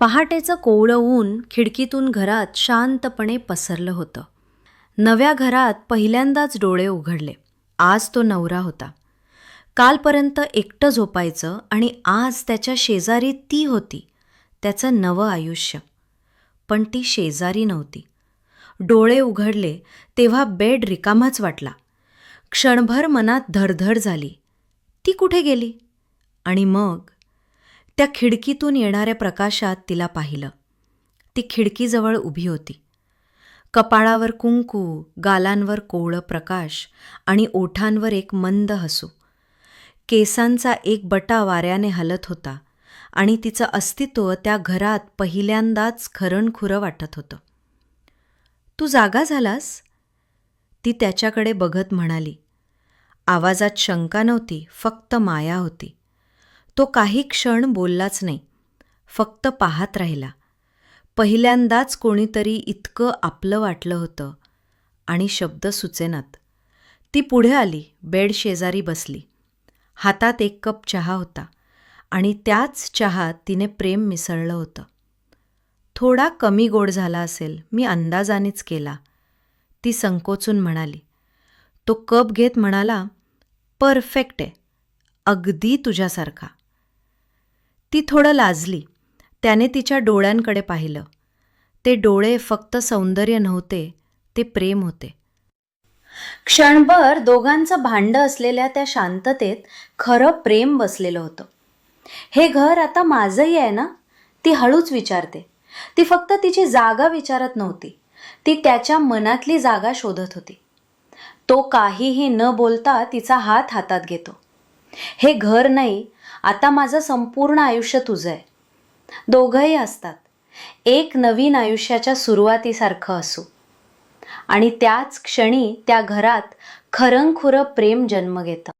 पहाटेचं कोवळं ऊन खिडकीतून घरात शांतपणे पसरलं होतं. नव्या घरात पहिल्यांदाच डोळे उघडले. आज तो नवरा होता. कालपर्यंत एकटं झोपायचं आणि आज त्याच्या शेजारी ती होती त्याचं नवं आयुष्य. पण ती शेजारी नव्हती. डोळे उघडले तेव्हा बेड रिकामाच वाटला. क्षणभर मनात धडधड झाली. ती कुठे गेली? आणि मग? त्या खिडकीतून येणाऱ्या प्रकाशात तिला पाहिलं. ती खिडकीजवळ उभी होती. कपाळावर कुंकू गालांवर कोवळं प्रकाश आणि ओठांवर एक मंद हसू. केसांचा एक बटा वाऱ्याने हलत होता आणि तिचं अस्तित्व त्या घरात पहिल्यांदाच खरणखुरं वाटत होतं. तू जागा झालास? ती त्याच्याकडे बघत म्हणाली. आवाजात शंका नव्हती फक्त माया होती. तो काही क्षण बोललाच नाही. फक्त पाहत राहिला. पहिल्यांदाच कोणीतरी इतकं आपलं वाटलं होतं आणि शब्द सुचेनात. ती पुढे आली बेड शेजारी बसली. हातात एक कप चहा होता आणि त्याच चहात तिने प्रेम मिसळलं होतं. थोडा कमी गोड झाला असेल मी अंदाजानेच केला. ती संकोचून म्हणाली तो कप घेत म्हणाला परफेक्ट आहे अगदी तुझ्यासारखा ती थोडं लाजली. त्याने तिच्या डोळ्यांकडे पाहिलं. ते डोळे फक्त सौंदर्य नव्हते ते प्रेम होते. क्षणभर दोघांचं भांडं असलेल्या त्या शांततेत खरं प्रेम बसलेलं होतं. हे घर आता माझंही आहे ना? ती हळूच विचारते. ती फक्त तिची जागा विचारत नव्हती. ती त्याच्या मनातली जागा शोधत होती. तो काहीही न बोलता तिचा हात हातात घेतो. हे घर नाही आता माझं संपूर्ण आयुष्य तुझं आहे. दोघंही असतात. एक नवीन आयुष्याच्या सुरुवातीसारखं असू. आणि त्याच क्षणी त्या घरात खरंखुरं प्रेम जन्म घेतं.